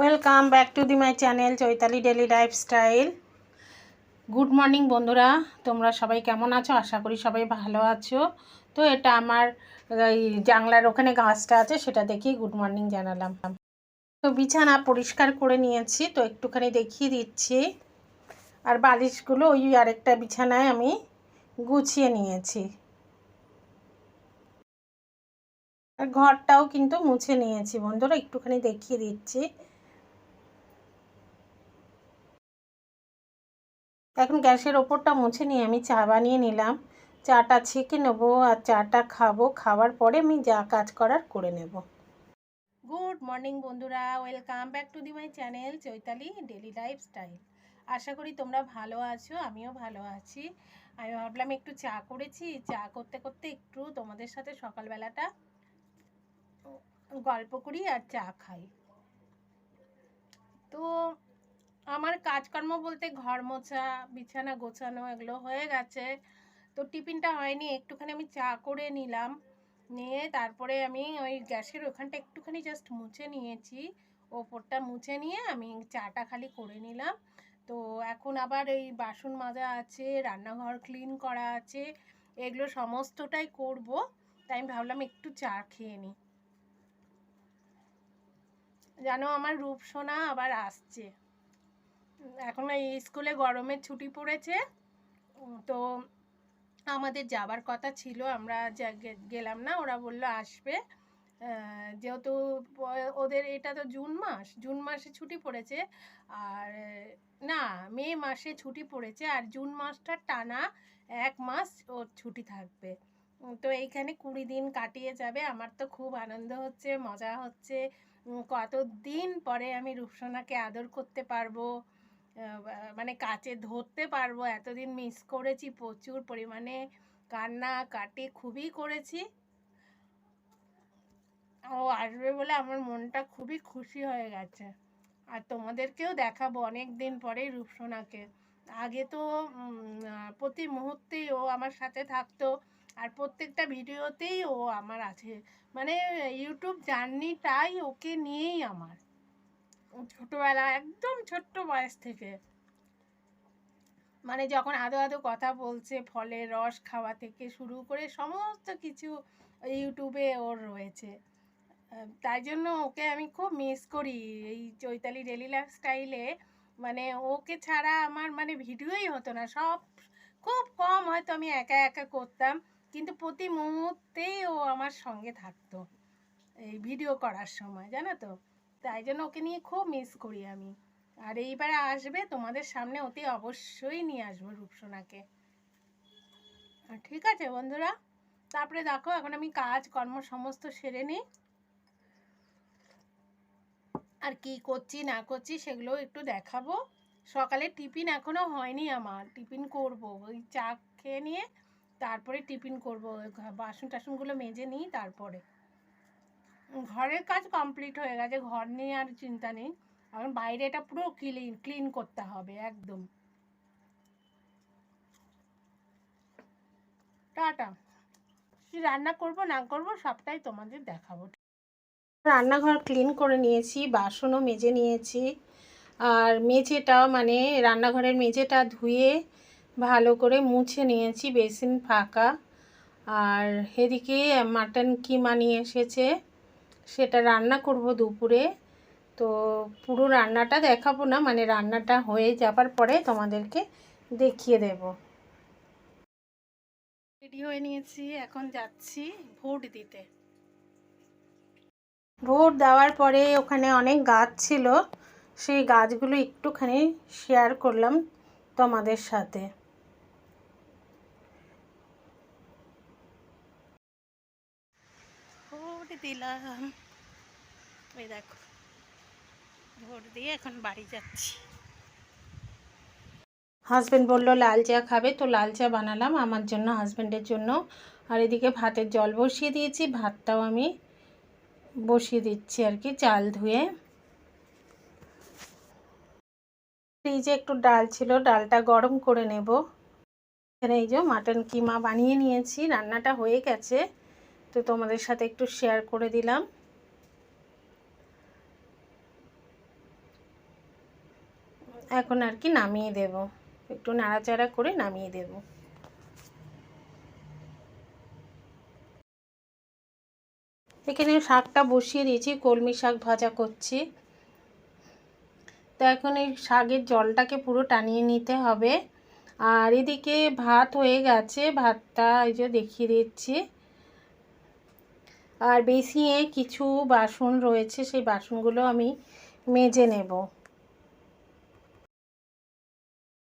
Welcome back to the my channel Chaitali daily lifestyle good morning বন্ধুরা। তোমরা সবাই কেমন আছো? আশা করি সবাই ভালো আছো। তো এটা আমার, এই জানলার ওখানে গাছটা আছে, সেটা দেখেই গুড মর্নিং জানালাম। তো বিছানা পরিষ্কার করে নিয়েছি, তো একটুখানি দেখিয়ে দিচ্ছি। আর বালিশগুলো ওই আরেকটা বিছানায় আমি গুছিয়ে নিয়েছি। আর ঘরটাও কিন্তু মুছে নিয়েছি বন্ধুরা, একটুখানি দেখিয়ে দিচ্ছি। এখন গ্যাসের ওপরটা মুছে নিয়ে আমি চা বানিয়ে নিলাম। চাটা ছেঁকে নেব আর চাটা খাব। খাওয়ার পরে আমি যা কাজ করার করে নেব। গুড মর্নিং বন্ধুরা, welcome back to the my channel Chaitali daily lifestyle. আশা করি তোমরা ভালো আছো, আমিও ভালো আছি। আমি ভাবলাম একটু চা করেছি। চা করতে করতে একটু তোমাদের সাথে সকালবেলাটা গল্প করি আর চা খাই। তো আমার কাজকর্ম বলতে ঘর মোছা, বিছানা গোছানো এগুলো হয়ে গেছে। তো টিফিনটা হয়নি, একটুখানি আমি চা করে নিলাম। নিয়ে তারপরে আমি ওই গ্যাসের ওখানটা একটুখানি জাস্ট মুছে নিয়েছি। ওপরটা মুছে নিয়ে আমি চাটা খালি করে নিলাম। তো এখন আবার এই বাসন মাজা আছে, রান্নাঘর ক্লিন করা আছে, এগুলো সমস্তটাই করব। তাই আমি ভাবলাম একটু চা খেয়ে নিই জানো আমার রূপসোনা আবার আসছে। এখন এই স্কুলে গরমের ছুটি পড়েছে। তো আমাদের যাবার কথা ছিল, আমরা গেলাম না, ওরা বলল আসবে। যেহেতু ওদের এটা তো জুন মাস, জুন মাসে ছুটি পড়েছে। আর না, মে মাসে ছুটি পড়েছে, আর জুন মাসটা টানা এক মাস ওর ছুটি থাকবে। তো এইখানে কুড়ি দিন কাটিয়ে যাবে, আমার তো খুব আনন্দ হচ্ছে, মজা হচ্ছে। কতদিন পরে আমি রূপসোনাকে আদর করতে পারব? মানে কাছে ধরতে পারব। এতদিন মিস করেছি, প্রচুর পরিমাণে কান্না কাটি খুবই করেছি। ও আসবে বলে আমার মনটা খুবই খুশি হয়ে গেছে। আর তোমাদেরকেও দেখাবো অনেক দিন পরে রূপসোনাকে। আগে তো প্রতি মুহূর্তেই ও আমার সাথে থাকতো আর প্রত্যেকটা ভিডিওতেই ও আমার আছে। মানে ইউটিউব জার্নিটাই ওকে নিয়েই আমার। ছোটোবেলা, একদম ছোট্ট বয়স থেকে। মানে যখন আদো আদো কথা বলছে, ফলের রস খাওয়া থেকে শুরু করে সমস্ত কিছু ইউটিউবে ওর রয়েছে। তাই জন্য ওকে আমি খুব মিস করি। এই চৈতালি ডেলি লাইফ স্টাইলে মানে ওকে ছাড়া আমার মানে ভিডিওই হতো না। সব, খুব কম হয়তো আমি একা একা করতাম, কিন্তু প্রতি মুহূর্তেই ও আমার সঙ্গে থাকতো। এই ভিডিও করার সময়, জানো তো? তাই জন্য ওকে নিয়ে খুব মিস করি আমি। আর এইবারে আসবে তোমাদের সামনে অতি অবশ্যই নিয়ে আসব রূপসোনাকে। ঠিক আছে বন্ধুরা, তারপরে দেখো এখন আমি কাজ কর্ম সমস্ত সেরে নিই। আর কি করছি না করছি সেগুলো একটু দেখাবো। সকালে টিফিন এখনও হয়নি আমার, টিফিন করব। ওই চা খেয়ে নিয়ে তারপরে টিফিন করব বাসন টাসনগুলো মেজে নিই তারপরে। ঘরের কাজ কমপ্লিট হয়ে গেছে, ঘর নিয়ে আর চিন্তা নেই। এখন বাইরে এটা পুরো ক্লিন ক্লিন করতে হবে, একদম। টাটা। কি রান্না করব, না করব, সবটাই তোমাদের দেখাবো। রান্নাঘর ক্লিন করে নিয়েছি, বাসনও মেজে নিয়েছি। আর মেঝেটা মানে রান্নাঘরের মেঝেটা ধুয়ে ভালো করে মুছে নিয়েছি, বেসিন ফাঁকা। আর এদিকে মাটন কিমা নিয়ে এসেছে। সেটা রান্না করব দুপুরে। তো পুরো রান্নাটা দেখাবো না মানে রান্নাটা হয়ে যাবার পরে তোমাদেরকে দেখিয়ে দেব। রেডি হয়ে নিয়েছি এখন যাচ্ছি ভোট দিতে। ভোট দেওয়ার পরে ওখানে অনেক গাছ ছিল সেই গাছগুলো একটুখানি শেয়ার করলাম তোমাদের সাথে ভোট দিলাম। ওই দেখো ভোট দিয়ে এখন বাড়ি যাচ্ছি। হাজব্যান্ড বলল, লাল চা খাবে? তো লাল চা বানালাম আমার জন্য হাজব্যান্ডের জন্য। আর এদিকে ভাতের জল বসিয়ে দিয়েছি, ভাতটাও আমি বসিয়ে দিচ্ছি আর কি, চাল ধুয়ে। ফ্রিজে একটু ডাল ছিল, ডালটা গরম করে নেব। এখানে এই যে মাটন কিমা বানিয়ে নিয়েছি, রান্নাটা হয়ে গেছে। তো তোমাদের সাথে একটু শেয়ার করে দিলাম। এখন আর কি নামিয়ে দেব। একটু নাড়াচাড়া করে নামিয়ে দেব। এখানে শাকটা বসিয়ে দিয়েছি, কলমি শাক ভাজা করছি। তো এখন এই শাকের জলটাকে পুরো টানিয়ে নিতে হবে। আর এদিকে ভাত হয়ে গেছে, ভাতটা এই যে দেখিয়ে দিচ্ছি। আর বেসিয়ে কিছু বাসন রয়েছে, সেই বাসনগুলো আমি মেজে নেব।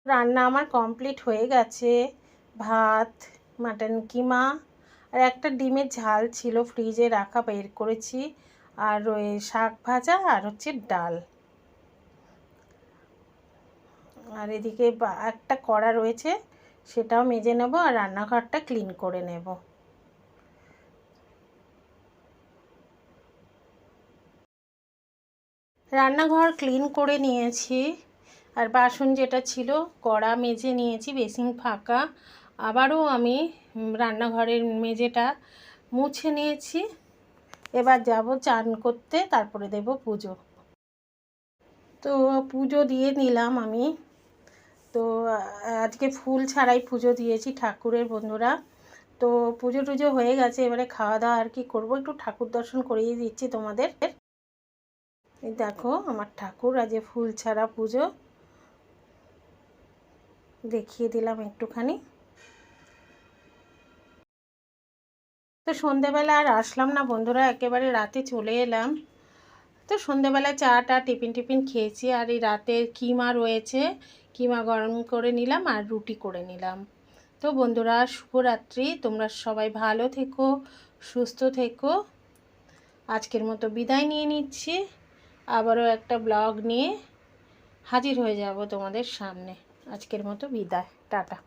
রান্না আমার কমপ্লিট হয়ে গেছে। ভাত, মাটন কিমা, আর একটা ডিমের ঝাল ছিল, ফ্রিজে রাখা বের করেছি। আর শাক ভাজা আর হচ্ছে ডাল। আর এদিকে একটা কড়া রয়েছে, সেটাও মেজে নেব, আর রান্নাঘরটা ক্লিন করে নেব। রান্নাঘর ক্লিন করে নিয়েছি। আর বাসন যেটা ছিল, কড়া মেজে নিয়েছি, বেসিন ফাঁকা। আবারও আমি রান্নাঘরের মেজেটা মুছে নিয়েছি। এবার যাব চান করতে, তারপরে দেব পুজো। তো পুজো দিয়ে নিলাম আমি। তো আজকে ফুল ছাড়াই পুজো দিয়েছি ঠাকুরের বন্ধুরা। তো পুজো টুজো হয়ে গেছে, এবারে খাওয়া দাওয়া আর কি করব? একটু ঠাকুর দর্শন করিয়ে দিচ্ছি তোমাদের। এই দেখো, আমার ঠাকুর আজ ফুল ছাড়া পুজো। দেখিয়ে দিলাম একটুখানি। তো সন্ধেবেলা আর আসলাম না বন্ধুরা, একেবারে রাতে চলে এলাম। তো সন্ধেবেলায় চাটা টিফিন টিফিন খেয়েছি, আর এই রাতের কিমা রয়েছে, কিমা গরম করে নিলাম আর রুটি করে নিলাম। তো বন্ধুরা, শুভরাত্রি, তোমরা সবাই ভালো থেকো, সুস্থ থেকো। আজকের মতো বিদায় নিয়ে নিচ্ছি। আবারও একটা ব্লগ নিয়ে হাজির হয়ে যাব তোমাদের সামনে। আজকের মতো বিদায়। টাটা।